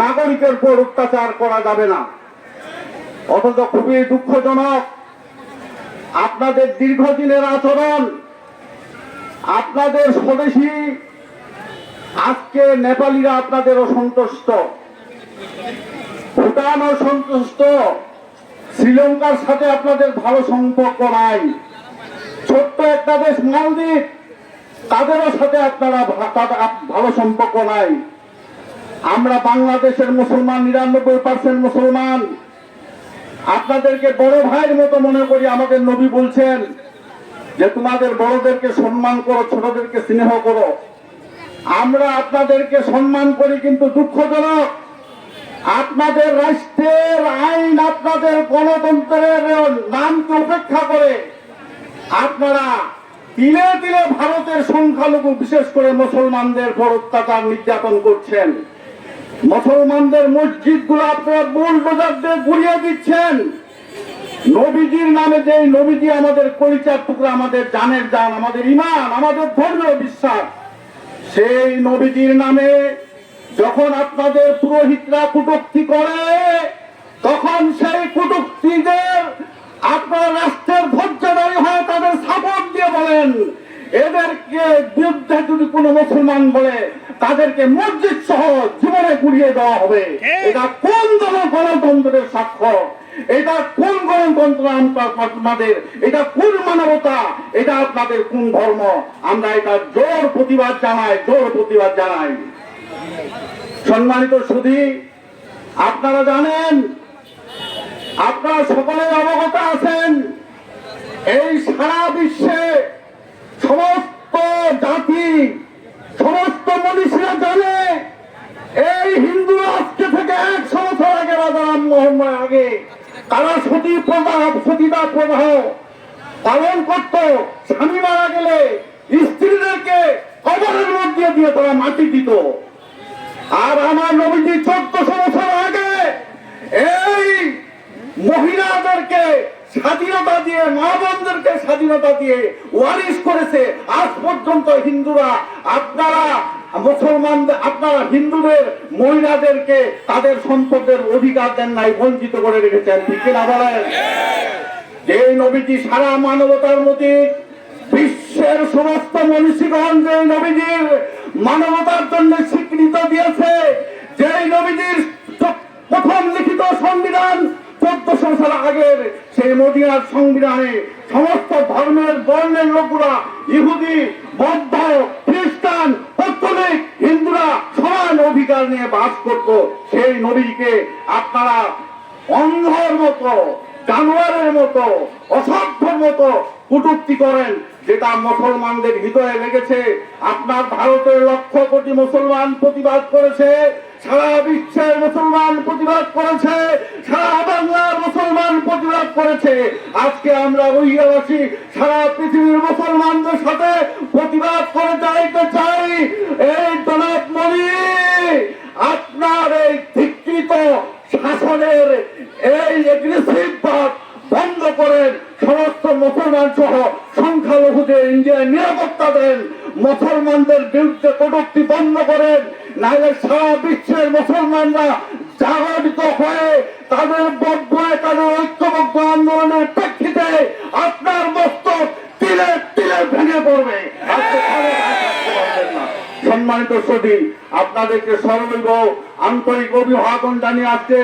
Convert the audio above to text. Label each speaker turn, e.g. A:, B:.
A: নাগরিকের উপর অত্যাচার করা যাবে না। অথচ খুবই দুঃখজনক আপনাদের দীর্ঘদিনের আচরণ, আপনাদের স্বদেশী আজকে নেপালিরা আপনাদের অসন্তুষ্ট ভুটান অসন্তুষ্ট শ্রীলঙ্কার সাথে আপনাদের ভালো সম্পর্ক নাই। ছোট্ট একটা দেশ মালদ্বীপ, তাদেরও সাথে আপনারা ভালো সম্পর্ক নাই। আমরা বাংলাদেশের মুসলমান, নিরানব্বই পার্সেন্ট মুসলমান। আপনাদেরকে বড় ভাইয়ের মতো মনে করি আমাদের নবী বলছেন যে, তোমাদের বড়দেরকে সম্মান করো, ছোটদেরকে স্নেহ করো। আমরা আপনাদেরকে সম্মান করি কিন্তু দুঃখজনক। আপনাদের রাষ্ট্রের আইন আপনাদের গণতন্ত্রের নামকে উপেক্ষা করে? আপনারা তিলে তিলে ভারতের সংখ্যালঘু, বিশেষ করে মুসলমানদের উপর অত্যাচার নির্যাতন করছেন। মুসলমানদের মসজিদগুলো আপনারা বুলডোজার দিয়ে দিচ্ছেন। নবীজির নামে যে নবীজি আমাদের পরিচয় টুকরা, আমাদের জানের জান, আমাদের ইমান আমাদের ধর্মীয় বিশ্বাস, সেই নবীজির নামে যখন আপনাদের পুরোহিতরা কুটুক্তি করে, তখন সেই কুটুক্তিদের আপনার রাষ্ট্রের ধৈর্যদারী হয়ে তাদের সাপোর্ট দিয়ে বলেন, এদেরকে বিরুদ্ধে যদি কোনো মুসলমান বলে তাদেরকে মসজিদ সহ জীবনে গুড়িয়ে দেওয়া হবে। এটা কোন ধরনের গণতন্ত্রের সাক্ষ্য এটা কোন গণতন্ত্র আপনাদের এটা কোন মানবতা? এটা আপনাদের কোন ধর্ম? আমরা এটা জোর প্রতিবাদ জানাই জোর প্রতিবাদ জানাই। সম্মানিত সুধী আপনারা জানেন আপনারা সকলে অবগত আছেন এই সারা বিশ্বে সমস্ত জাতি সমস্ত মনীষীরা জানে এই হিন্দু আজকে থেকে একশো বছর আগে রাজা রাম মোহন আগে তারা সতী প্রবাহ সতীদা প্রবাহ পালন করত। স্বামী মারা গেলে স্ত্রীদেরকে কবরের মধ্যে দিয়ে তারা মাটি দিত। আর আমার নবীজি চোদ্দশো বছর আগে এই মহিলাদেরকে স্বাধীনতা দিয়ে মা বোনদেরকে স্বাধীনতা দিয়ে ওয়ারিশ করেছে। আজ পর্যন্ত হিন্দুরা আপনারা মুসলমানদের আপনারা হিন্দুদের, মহিলাদেরকে তাদের সম্পদের অধিকার দেন নাই, বঞ্চিত করে রেখেছেন। ঠিক কিনা বলেন? যে নবীজি সারা মানবতার মধ্যে বিশ্বের সমস্ত মনীষীগণ যে নবীজির মানবতার জন্য স্বীকৃত দিয়েছে যে নবীজির প্রথম লিখিত সংবিধান চোদ্দশো বছর আগের, সেই মদিনার সংবিধানে সমস্ত ধর্মের বর্ণের লোকরা ইহুদি, বৌদ্ধ পত্তলিক হিন্দুরা সমান অধিকার নিয়ে বাস করত, সেই নবীকে আপনারা অন্ধর মতো, জানোয়ারের মতো অসভ্যর মতো কুটুক্তি করেন, যেটা মুসলমানদের হৃদয়ে লেগেছে। আপনার ভারতের লক্ষ কোটি মুসলমান প্রতিবাদ করেছে, সারা বিশ্বের মুসলমান প্রতিবাদ করেছে, সারা বাংলার মুসলমান প্রতিবাদ করেছে। আজকে আমরা বহিরাবাসী সারা পৃথিবীর মুসলমানদের সাথে প্রতিবাদ করে যাইতে চাই এই জনাব মনি আপনার এই ধিকৃত শাসনের এই এগ্রেসিভ ভাব বন্ধ করেন সমস্ত মুসলমান সহ সংখ্যালঘুদের ইন্ডিয়ায় নিরাপত্তা দেন। মুসলমানদের বিরুদ্ধে কটূক্তি বন্ধ করেন। নাহলে সারা বিশ্বের মুসলমানরা জাগরিত হয়ে তাদের বদ্ধ তাদের ঐক্যবদ্ধ আন্দোলনের প্রেক্ষিতে আপনার মস্তক তিলে তিলে ভেঙে পড়বে। সম্মানিত সদী, আপনাদেরকে সর্বৈব আন্তরিক অভিবাদন জানিয়ে আজকে